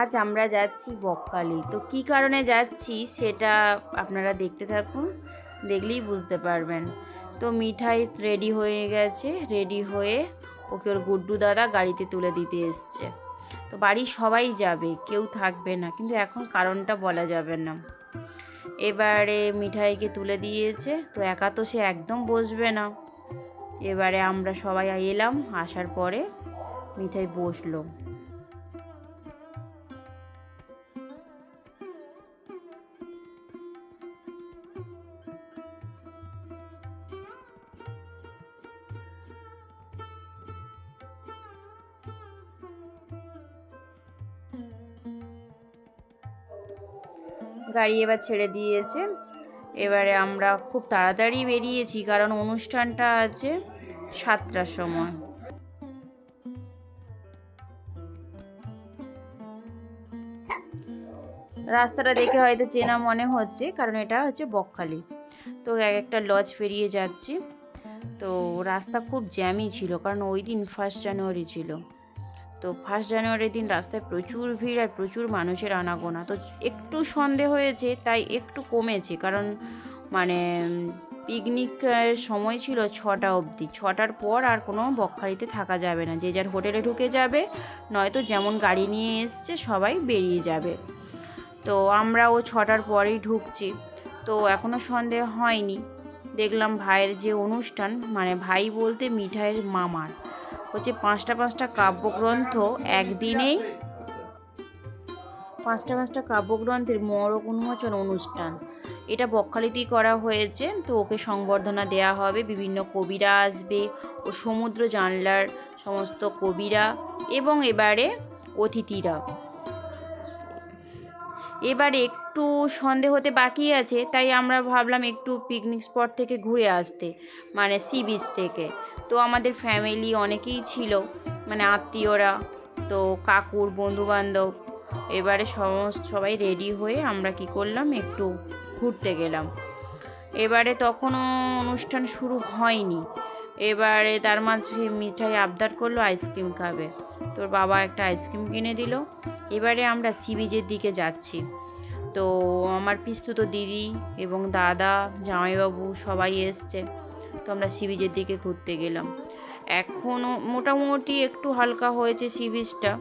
আজ আমরা যাচ্ছি বকখালি। তো কি কারণে যাচ্ছি সেটা আপনারা দেখতে থাকুন, দেখলেই বুঝতে পারবেন। তো মিঠাই রেডি হয়ে গেছে রেডি হয়ে ওকে ওর গুড্ডু দাদা গাড়িতে তুলে দিতে এসছে। তো বাড়ির সবাই যাবে, কেউ থাকবে না, কিন্তু এখন কারণটা বলা যাবে না। এবারে মিঠাইকে তুলে দিয়েছে, তো একা তো সে একদম বসবে না। এবারে আমরা সবাই এলাম, আসার পরে মিঠাই বসল। গাড়ি এবার ছেড়ে দিয়েছে। এবারে আমরা খুব তাড়াতাড়ি বেরিয়েছি, কারণ অনুষ্ঠানটা আছে সাতটার সময়। রাস্তাটা দেখে হয়তো চেনা মনে হচ্ছে, কারণ এটা হচ্ছে বকখালি। তো এক একটা লজ পেরিয়ে যাচ্ছি। তো রাস্তা খুব জ্যামই ছিল, কারণ ওই দিন ফার্স্ট জানুয়ারি ছিল। তো ফার্স্ট জানুয়ারির দিন রাস্তায় প্রচুর ভিড় আর প্রচুর মানুষের আনাগোনা। তো একটু সন্দেহ হয়েছে, তাই একটু কমেছে, কারণ মানে পিকনিকের সময় ছিল ছটা অবধি। ছটার পর আর কোনো বকখালিতে থাকা যাবে না। যে যার হোটেলে ঢুকে যাবে, নয়তো যেমন গাড়ি নিয়ে এসছে, সবাই বেরিয়ে যাবে। তো আমরাও ছটার পরেই ঢুকছি। তো এখনও সন্দেহ হয়নি। দেখলাম ভাইয়ের যে অনুষ্ঠান মানে ভাই বলতে মিঠাইয়ের মামার। হচ্ছে পাঁচটা পাঁচটা কাব্যগ্রন্থ একদিনেই। পাঁচটা পাঁচটা কাব্যগ্রন্থের মরক উন্মোচন অনুষ্ঠান। এটা বকখালিতেই করা হয়েছে। তো ওকে সংবর্ধনা দেয়া হবে। বিভিন্ন কবিরা আসবে ও সমুদ্র জানলার সমস্ত কবিরা এবং এবারে অতিথিরা। এবারে একটু সন্ধে হতে বাকি আছে, তাই আমরা ভাবলাম একটু পিকনিক স্পট থেকে ঘুরে আসতে মানে সি বিচ থেকে। তো আমাদের ফ্যামিলি অনেকেই ছিল মানে আত্মীয়রা, তো কাকুর বন্ধুবান্ধব, এবারে সমস্ত সবাই রেডি হয়ে আমরা কি করলাম, একটু ঘুরতে গেলাম। এবারে তখনও অনুষ্ঠান শুরু হয়নি। এবারে তার মাঝে মিঠাই আবদার করল আইসক্রিম খাবে। তোর বাবা একটা আইসক্রিম কিনে দিল। এবারে আমরা সি বিচের দিকে যাচ্ছি। তো আমার পিস্তুত দিদি এবং দাদা, জামাইবাবু সবাই এসছে। তো আমরা সি বিচের দিকে ঘুরতে গেলাম। এখনও মোটামুটি একটু হালকা হয়েছে সি বিচটা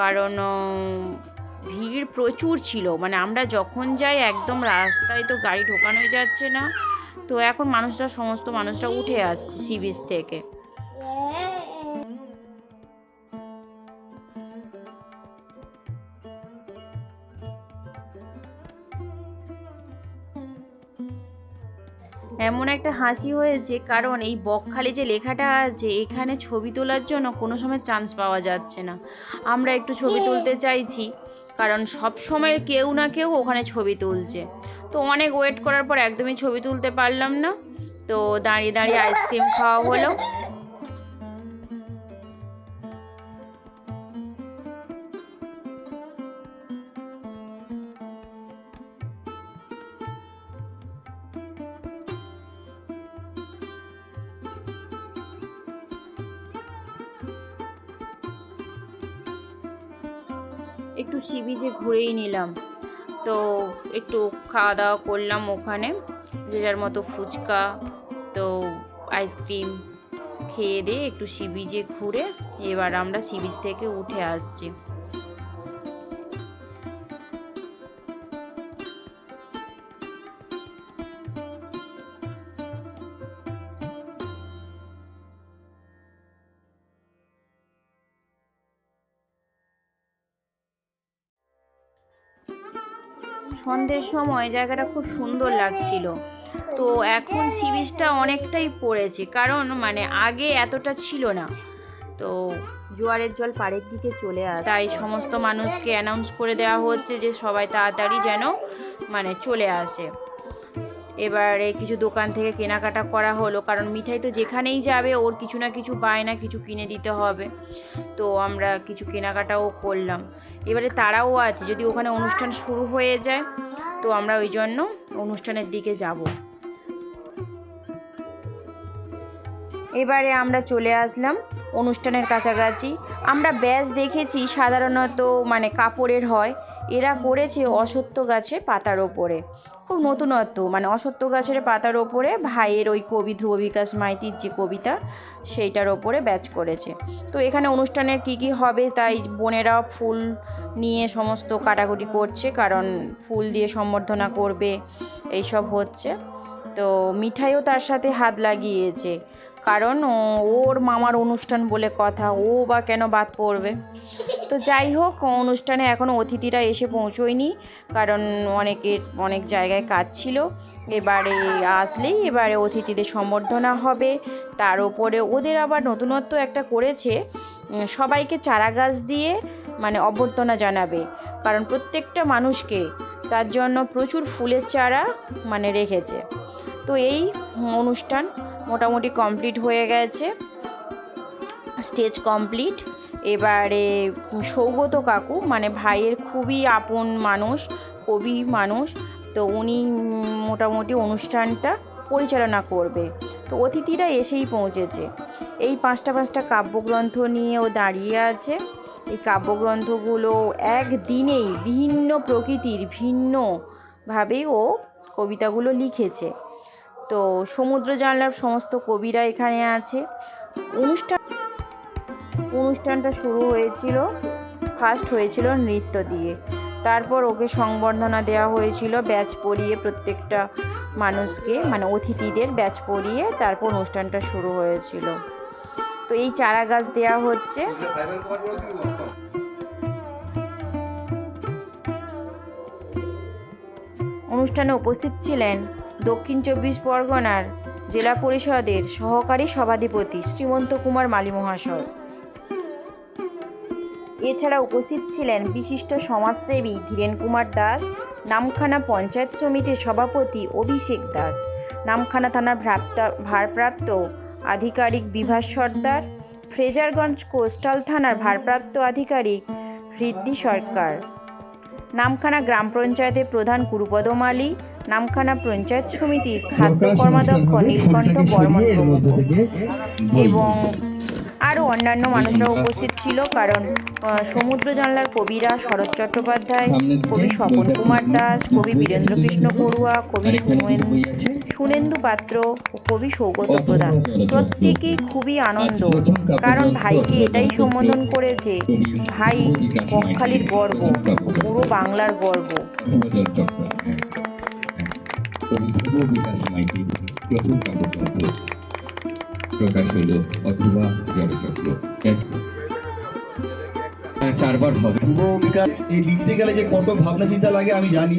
কারণ ভিড় প্রচুর ছিল। মানে আমরা যখন যাই একদম রাস্তায় তো গাড়ি ঢোকানোই যাচ্ছে না। তো এখন মানুষরা, সমস্ত মানুষরা উঠে আসছে সি বিচ থেকে। এমন একটা হাসি হয়েছে, কারণ এই বকখালি যে লেখাটা আছে, এখানে ছবি তোলার জন্য কোনো সময় চান্স পাওয়া যাচ্ছে না। আমরা একটু ছবি তুলতে চাইছি, কারণ সব সময় কেউ না কেউ ওখানে ছবি তুলছে। তো অনেক ওয়েট করার পর একদমই ছবি তুলতে পারলাম না। তো দাঁড়িয়ে দাঁড়িয়ে আইসক্রিম খাওয়া হলো। একটু সি বিচে ঘুরেই নিলাম। তো একটু খাওয়া দাওয়া করলাম ওখানে, যে যার মতো ফুচকা, তো আইসক্রিম খেয়ে দিয়ে একটু সি বিচে ঘুরে এবার আমরা সি বিচ থেকে উঠে আসছি। সন্ধ্যের সময় জায়গাটা খুব সুন্দর লাগছিল। তো এখন সি বিচটা অনেকটাই পড়েছে, কারণ মানে আগে এতটা ছিল না। তো জোয়ারের জল পাড়ের দিকে চলে আসে তাই সমস্ত মানুষকে অ্যানাউন্স করে দেওয়া হচ্ছে যে সবাই তাড়াতাড়ি যেন মানে চলে আসে। এবারে কিছু দোকান থেকে কেনাকাটা করা হলো, কারণ মিঠাই তো যেখানেই যাবে, ওর কিছু না কিছু বায়না কিছু কিনে দিতে হবে। তো আমরা কিছু কেনাকাটাও করলাম। এবারে তারাও আছে, যদি ওখানে অনুষ্ঠান শুরু হয়ে যায়, তো আমরা ওই জন্য অনুষ্ঠানের দিকে যাব। এবারে আমরা চলে আসলাম অনুষ্ঠানের কাছাকাছি। আমরা ব্যাস দেখেছি সাধারণত মানে কাপড়ের হয়, এরা করেছে অসত্য গাছে পাতার ওপরে। খুব নতুনত্ব মানে অসত্য গাছের পাতার ওপরে ভাইয়ের ওই কবি ধ্রুব বিকাশ মাইতির যে কবিতা, সেইটার ওপরে ব্যাচ করেছে। তো এখানে অনুষ্ঠানের কি কি হবে তাই বোনেরা ফুল নিয়ে সমস্ত কাটাকুটি করছে, কারণ ফুল দিয়ে সম্বর্ধনা করবে, এইসব হচ্ছে। তো মিঠাইও তার সাথে হাত লাগিয়েছে, কারণ ওর মামার অনুষ্ঠান বলে কথা, ও বা কেন বাদ পড়বে? তো যাই হোক, অনুষ্ঠানে এখনও অতিথিরা এসে পৌঁছোয়নি। কারণ অনেকের অনেক জায়গায় কাজ ছিল। এবারে আসলেই এবারে অতিথিদের সম্বর্ধনা হবে। তার ওপরে ওদের আবার নতুনত্ব একটা করেছে। সবাইকে চারা গাছ দিয়ে মানে অভ্যর্থনা জানাবে। কারণ প্রত্যেকটা মানুষকে তার জন্য প্রচুর ফুলের চারা মানে রেখেছে। তো এই অনুষ্ঠান মোটামুটি কমপ্লিট হয়ে গেছে। Stage complete. এবারে সৌগত কাকু মানে ভাইয়ের খুবই আপন মানুষ, কবি মানুষ, তো উনি মোটামুটি অনুষ্ঠানটা পরিচালনা করবে। তো অতিথিরা এসেই পৌঁছেছে। এই পাঁচটা পাঁচটা কাব্যগ্রন্থ নিয়ে ও দাঁড়িয়ে আছে। এই কাব্যগ্রন্থগুলো একদিনেই ভিন্ন প্রকৃতির ভিন্নভাবে ও কবিতাগুলো লিখেছে। তো সমুদ্র জানলার সমস্ত কবিরা এখানে আছে। অনুষ্ঠান অনুষ্ঠানটা শুরু হয়েছিল ফার্স্ট হয়েছিল নৃত্য দিয়ে। তারপর ওকে সংবর্ধনা দেওয়া হয়েছিল ব্যাচ পরিয়ে প্রত্যেকটা মানুষকে মানে অতিথিদের ব্যাচ পরিয়ে তারপর অনুষ্ঠানটা শুরু হয়েছিল। তো এই চারা গাছ দেওয়া হচ্ছে। অনুষ্ঠানে উপস্থিত ছিলেন দক্ষিণ চব্বিশ পরগনার জেলা পরিষদের সহকারী সভাধিপতি শ্রীমন্ত কুমার মালী মহাশয়। এছাড়া উপস্থিত ছিলেন বিশিষ্ট সমাজসেবী ধীরেন কুমার দাস নামখানা পঞ্চায়েত সমিতির সভাপতি অভিষেক দাস নামখানা থানার ভারপ্রাপ্ত আধিকারিক বিভাস সর্দার ফ্রেজারগঞ্জ কোস্টাল থানার ভারপ্রাপ্ত আধিকারিক হৃদ্দি সরকার নামখানা গ্রাম পঞ্চায়েতের প্রধান কুরুপদ মালী নামখানা পঞ্চায়েত সমিতির খাদ্য কর্মাধ্যক্ষ নীলকণ্ঠ বর্মন এবং আরও অন্যান্য মানুষরা উপস্থিত ছিল কারণ সমুদ্র জানলার কবিরা শরৎ চট্টোপাধ্যায় কবি স্বপন কুমার দাস কবি বীরেন্দ্র কৃষ্ণ বড়ুয়া কবি সুনেন্দু পাত্র ও কবি সৌগত প্রধান। প্রত্যেকেই খুবই আনন্দ। কারণ ভাইকে এটাই সম্বোধন করেছে ভাই বকখালির গর্ব পুরো বাংলার গর্ব। বিকাশ মাইতি প্রথম কাব্যগ্রন্থ প্রকাশ হলো অথবা জড়চক্র হ্যাঁ, চারবার হবে। ধ্রুব বিকাশ এই লিখতে গেলে যে কত ভাবনা চিন্তা লাগে আমি জানি।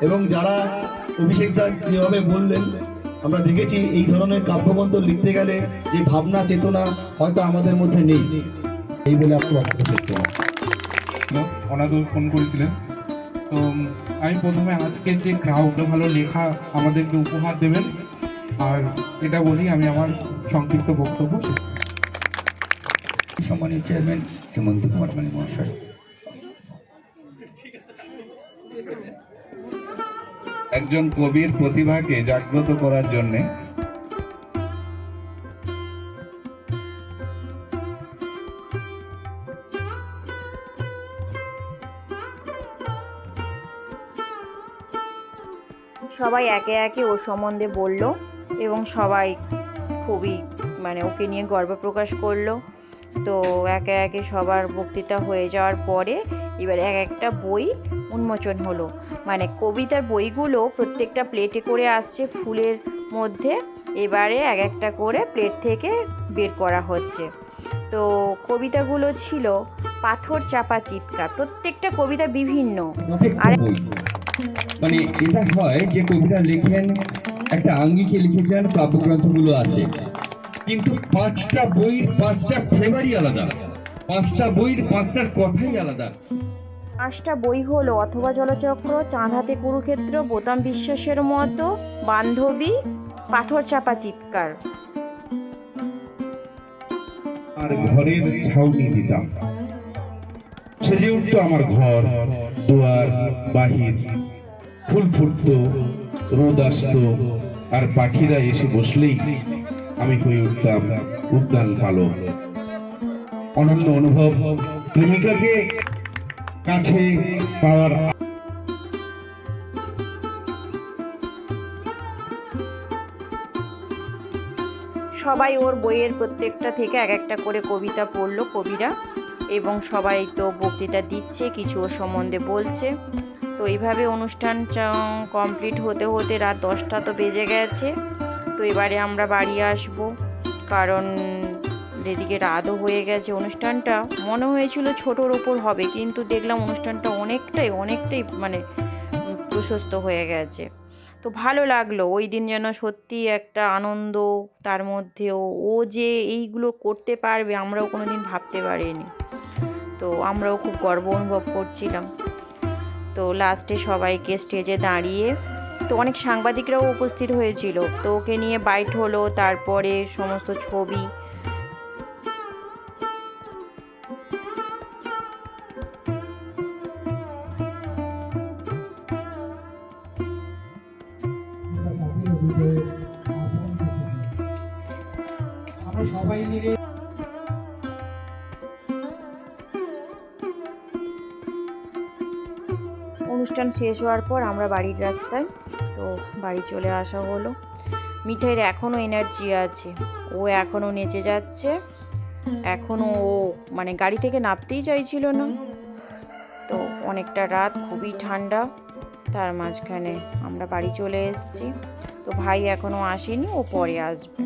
এবং যারা অভিষেক দা যেভাবে বললেন আমরা দেখেছি এই ধরনের কাব্যগ্রন্থ লিখতে গেলে যে ভাবনা চেতনা হয়তো আমাদের মধ্যে নেই। এই বলে আপনি বক্তব্য শেষ করলাম অনাদর ফোন করেছিলেন। তো আমি প্রথমে আজকের যে ক্রাউড ভালো লেখা আমাদেরকে উপহার দেবেন। আর এটা বলি আমি আমার সংক্ষিপ্ত বক্তব্য সম্মানীয় চেয়ারম্যান হেমন্ত কুমার মালী মহাশয়। একজন কবির প্রতিভাকে জাগ্রত করার জন্যে সবাই একে একে ওর সম্বন্ধে বলল এবং সবাই খুবই মানে ওকে নিয়ে গর্ব প্রকাশ করল। তো একে একে সবার বক্তৃতা হয়ে যাওয়ার পরে এবার এক একটা বই উন্মোচন হলো। মানে কবিতার বইগুলো প্রত্যেকটা প্লেটে করে আসছে ফুলের মধ্যে। এবারে এক একটা করে প্লেট থেকে বের করা হচ্ছে। তো কবিতাগুলো ছিল পাথর চাপা চিৎকার। প্রত্যেকটা কবিতা বিভিন্ন। আর মানে এটা হয় যে কবিতা লেখেন একটা আঙ্গিকে লিখে লিখেছেন কাব্যগ্রন্থগুলো আছে। কিন্তু পাঁচটা বইয়ের পাঁচটা ফ্লেভারই আলাদা। পাঁচটা বইয়ের পাঁচটার কথাই আলাদা। পাঁচটা বই হলো অথবা জলচক্র চাঁদ হাতে কুরুক্ষেত্র বোতাম বিশ্বাসের মতো বান্ধবী পাথর চাপা চিৎকার। আর ঘরের ছাউনি দিতাম। সেজে উঠত আমার ঘর দুয়ার বাহির। ফুল ফুটতো রোদ আসতো, আর পাখিরা এসে বসলেই আমি হয়ে উঠতাম উদ্যান পালক। অনন্য অনুভব প্রেমিকাকে কাছে পাওয়ার সবাই ওর বইয়ের প্রত্যেকটা থেকে এক একটা করে কবিতা পড়ল কবিরা, এবং সবাই তো বক্তৃতা দিচ্ছে, কিছু ওর সম্বন্ধে বলছে। তো এইভাবে অনুষ্ঠান কমপ্লিট হতে হতে রাত দশটা তো বেজে গেছে। তো এবারে আমরা বাড়ি আসব, কারণ এদিকে রাতও হয়ে গেছে অনুষ্ঠানটা। মনে হয়েছিল ছোটোর ওপর হবে, কিন্তু দেখলাম অনুষ্ঠানটা অনেকটাই অনেকটাই মানে প্রশস্ত হয়ে গেছে। তো ভালো লাগল, ওই দিন যেন সত্যি একটা আনন্দ তার মধ্যেও। ও যে এইগুলো করতে পারবে, আমরাও কোনো দিন ভাবতে পারিনি। তো আমরাও খুব গর্ব অনুভব করছিলাম। তো লাস্টে সবাইকে স্টেজে দাঁড়িয়ে, তো অনেক সাংবাদিকরাও উপস্থিত হয়েছিল। তো ওকে নিয়ে বাইট হলো, তারপরে সমস্ত ছবি। অনুষ্ঠান শেষ হওয়ার পর আমরা বাড়ির রাস্তায়, তো বাড়ি চলে আসা হলো। মিঠাইয়ের এখনও এনার্জি আছে। ও এখনও নেচে যাচ্ছে। এখনও ও মানে গাড়ি থেকে নামতেই চাইছিল না। তো অনেকটা রাত, খুবই ঠান্ডা। তার মাঝখানে আমরা বাড়ি চলে এসেছি। তো ভাই এখনও আসেনি, ও পরে আসবে।